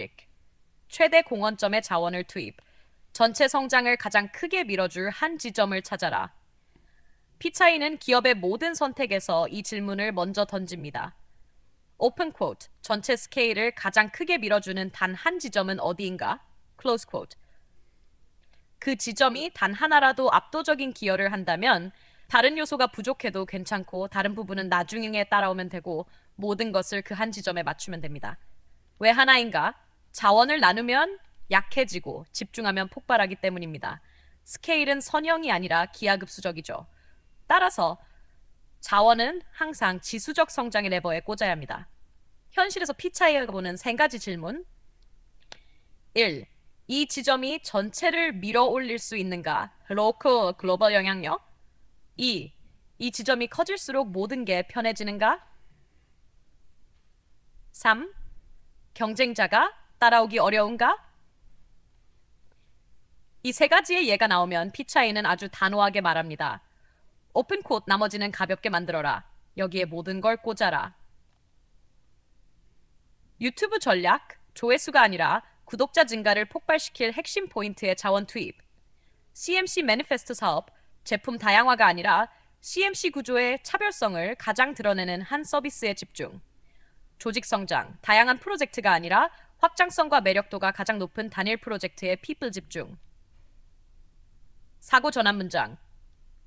법칙. 최대 공헌점의 자원을 투입. 전체 성장을 가장 크게 밀어줄 한 지점을 찾아라. 피차이는 기업의 모든 선택에서 이 질문을 먼저 던집니다. 오픈 쿼트. 전체 스케일을 가장 크게 밀어주는 단 한 지점은 어디인가? 클로즈 쿼트. 그 지점이 단 하나라도 압도적인 기여를 한다면 다른 요소가 부족해도 괜찮고 다른 부분은 나중에 따라오면 되고 모든 것을 그 한 지점에 맞추면 됩니다. 왜 하나인가? 자원을 나누면 약해지고 집중하면 폭발하기 때문입니다. 스케일은 선형이 아니라 기하급수적이죠. 따라서 자원은 항상 지수적 성장의 레버에 꽂아야 합니다. 현실에서 피차이가 보는 세 가지 질문. 1. 이 지점이 전체를 밀어 올릴 수 있는가? 로컬 글로벌 영향력. 2. 이 지점이 커질수록 모든 게 편해지는가? 3. 경쟁자가 따라오기 어려운가? 이 세 가지의 예가 나오면 피차이는 아주 단호하게 말합니다. 오픈 콧 나머지는 가볍게 만들어라. 여기에 모든 걸 꽂아라. 유튜브 전략, 조회수가 아니라 구독자 증가를 폭발시킬 핵심 포인트의 자원 투입. CMC 매니페스토 사업, 제품 다양화가 아니라 CMC 구조의 차별성을 가장 드러내는 한 서비스에 집중. 조직 성장, 다양한 프로젝트가 아니라 확장성과 매력도가 가장 높은 단일 프로젝트에 people 집중. 사고 전환 문장.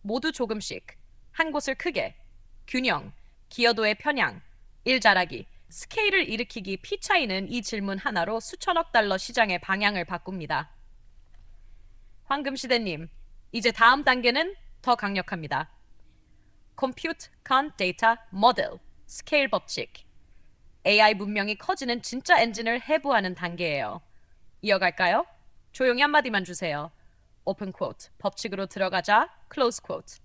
모두 조금씩. 한 곳을 크게. 균형. 기여도의 편향. 일 잘하기. 스케일을 일으키기 피 차이는 이 질문 하나로 수천억 달러 시장의 방향을 바꿉니다. 황금시대님, 이제 다음 단계는 더 강력합니다. Compute, Con, Data, Model, 스케일 법칙. AI 문명이 커지는 진짜 엔진을 해부하는 단계예요. 이어갈까요? 조용히 한마디만 주세요. 오픈 쿼트, 법칙으로 들어가자, 클로즈 쿼트.